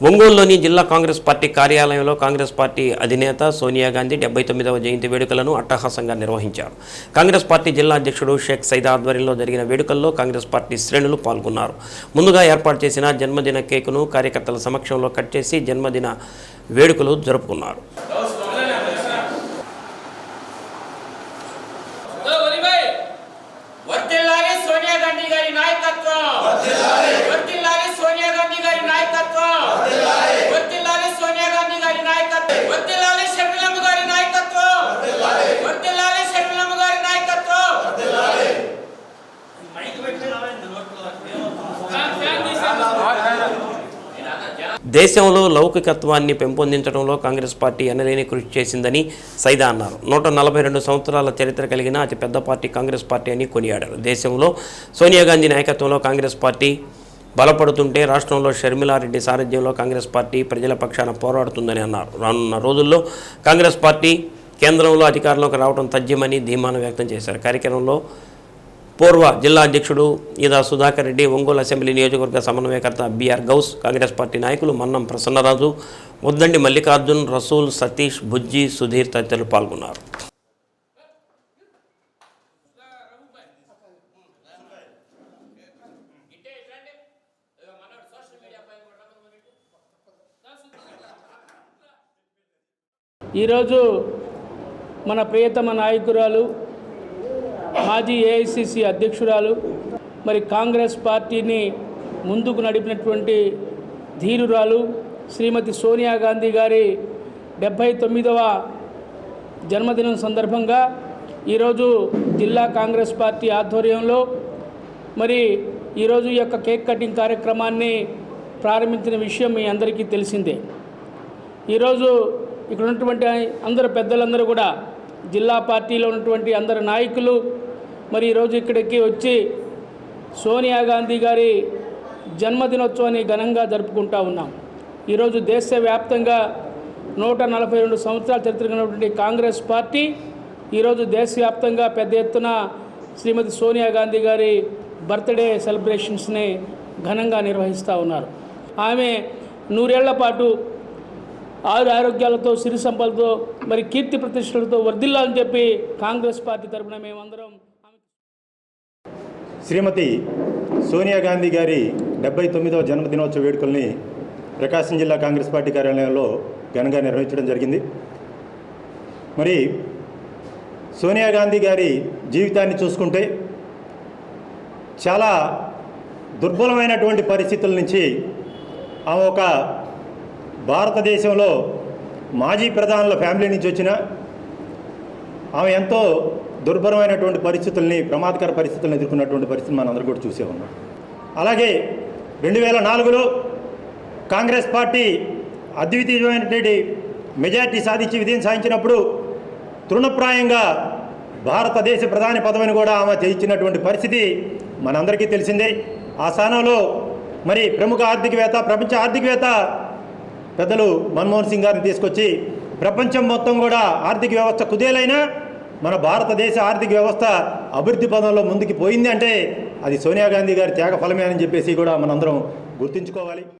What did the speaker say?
ఒంగోలులోని జిల్లా కాంగ్రెస్ పార్టీ కార్యాలయంలో కాంగ్రెస్ పార్టీ అధినేత సోనియా గాంధీ డెబ్బై తొమ్మిదవ జయంతి వేడుకలను అట్టహాసంగా నిర్వహించారు. కాంగ్రెస్ పార్టీ జిల్లా అధ్యక్షుడు షేక్ సైదా ఆధ్వర్యంలో జరిగిన వేడుకల్లో కాంగ్రెస్ పార్టీ శ్రేణులు పాల్గొన్నారు. ముందుగా ఏర్పాటు చేసిన జన్మదిన కేకును కార్యకర్తల సమక్షంలో కట్ చేసి జన్మదిన వేడుకలు జరుపుకున్నారు. సోనియా గాంధీ గారి నాయకత్వం వర్తిల్లాలి సోనియా గాంధీ గారి నాయకత్వం వర్తిల్లాలి సోనియా గాంధీ గారి నాయకత్వం వర్తిల్లాలి షర్మిలమ్మ గారి నాయకత్వం వర్తిల్లాలి షర్మిలమ్మ గారి నాయకత్వం దేశంలో లౌకికత్వాన్ని పెంపొందించడంలో కాంగ్రెస్ పార్టీ ఎనలేని కృషి చేసిందని సైదా అన్నారు. నూట నలభై రెండు సంవత్సరాల చరిత్ర కలిగిన అతిపెద్ద పార్టీ కాంగ్రెస్ పార్టీ అని కొనియాడారు. దేశంలో సోనియా గాంధీ నాయకత్వంలో కాంగ్రెస్ పార్టీ బలపడుతుంటే రాష్ట్రంలో షర్మిలారెడ్డి సారథ్యంలో కాంగ్రెస్ పార్టీ ప్రజల పక్షాన పోరాడుతుందని అన్నారు. రానున్న రోజుల్లో కాంగ్రెస్ పార్టీ కేంద్రంలో అధికారంలోకి రావడం తథ్యమని ధీమాను వ్యక్తం చేశారు. కార్యక్రమంలో పూర్వ జిల్లా అధ్యక్షుడు ఈదా సుధాకర్ రెడ్డి ఒంగోలు అసెంబ్లీ నియోజకవర్గ సమన్వయకర్త బిఆర్ గౌస్ కాంగ్రెస్ పార్టీ నాయకులు మన్నం ప్రసన్నరాజు ముద్దండి మల్లికార్జున్ రసూల్ సతీష్ బుజ్జి సుధీర్ తదితరులు పాల్గొన్నారు. ఈరోజు మన ప్రియతమ నాయకురాలు మాజీ ఏఐసిసి అధ్యక్షురాలు మరి కాంగ్రెస్ పార్టీని ముందుకు నడిపినటువంటి ధీరురాలు శ్రీమతి సోనియా గాంధీ గారి డెబ్భై తొమ్మిదవ జన్మదినం సందర్భంగా ఈరోజు జిల్లా కాంగ్రెస్ పార్టీ ఆధ్వర్యంలో మరి ఈరోజు ఈ యొక్క కేక్ కటింగ్ కార్యక్రమాన్ని ప్రారంభించిన విషయం మీ అందరికీ తెలిసిందే. ఈరోజు ఇక్కడ ఉన్నటువంటి అందరు పెద్దలందరూ కూడా జిల్లా పార్టీలో ఉన్నటువంటి అందరు నాయకులు మరి ఈరోజు ఇక్కడికి వచ్చి సోనియా గాంధీ గారి జన్మదినోత్సవాన్ని ఘనంగా జరుపుకుంటా ఉన్నాం. ఈరోజు దేశవ్యాప్తంగా నూట నలభై రెండు సంవత్సరాల చరిత్ర కలిగినటువంటి కాంగ్రెస్ పార్టీ ఈరోజు దేశవ్యాప్తంగా పెద్ద ఎత్తున శ్రీమతి సోనియా గాంధీ గారి బర్త్డే సెలబ్రేషన్స్ని ఘనంగా నిర్వహిస్తూ ఉన్నారు. ఆమె నూరేళ్ళ పాటు ఆరు ఆరోగ్యాలతో సిరి సంపదతో మరి కీర్తి ప్రతిష్టలతో వర్ధిల్లాలని చెప్పి కాంగ్రెస్ పార్టీ తరపున మేమందరం శ్రీమతి సోనియా గాంధీ గారి డెబ్బై తొమ్మిదవ జన్మదినోత్సవ వేడుకల్ని ప్రకాశం జిల్లా కాంగ్రెస్ పార్టీ కార్యాలయంలో ఘనంగా నిర్వహించడం జరిగింది. మరి సోనియా గాంధీ గారి జీవితాన్ని చూసుకుంటే చాలా దుర్బలమైనటువంటి పరిస్థితుల నుంచి ఆమె ఒక భారతదేశంలో మాజీ ప్రధానుల ఫ్యామిలీ నుంచి వచ్చిన ఆమె ఎంతో దుర్భరమైనటువంటి పరిస్థితుల్ని ప్రమాదకర పరిస్థితులను ఎదుర్కొన్నటువంటి పరిస్థితిని మనం అందరూ కూడా చూసే ఉన్నాం. అలాగే రెండు వేల నాలుగులో కాంగ్రెస్ పార్టీ అద్వితీయమైనటువంటి మెజార్టీ సాధించి విజయం సాధించినప్పుడు తృణప్రాయంగా భారతదేశ ప్రధాని పదవిని కూడా ఆమె తెచ్చినటువంటి పరిస్థితి మనందరికీ తెలిసిందే. ఆ స్థానంలో మరి ప్రముఖ ఆర్థికవేత్త ప్రపంచ ఆర్థికవేత్త పెద్దలు మన్మోహన్ సింగ్ గారిని తీసుకొచ్చి ప్రపంచం మొత్తం కూడా ఆర్థిక వ్యవస్థ కుదేలైనా మన భారతదేశ ఆర్థిక వ్యవస్థ అభివృద్ధి పదంలో ముందుకు పోయింది అంటే అది సోనియా గాంధీ గారి త్యాగ ఫలమే అని చెప్పేసి కూడా మనందరం గుర్తుంచుకోవాలి.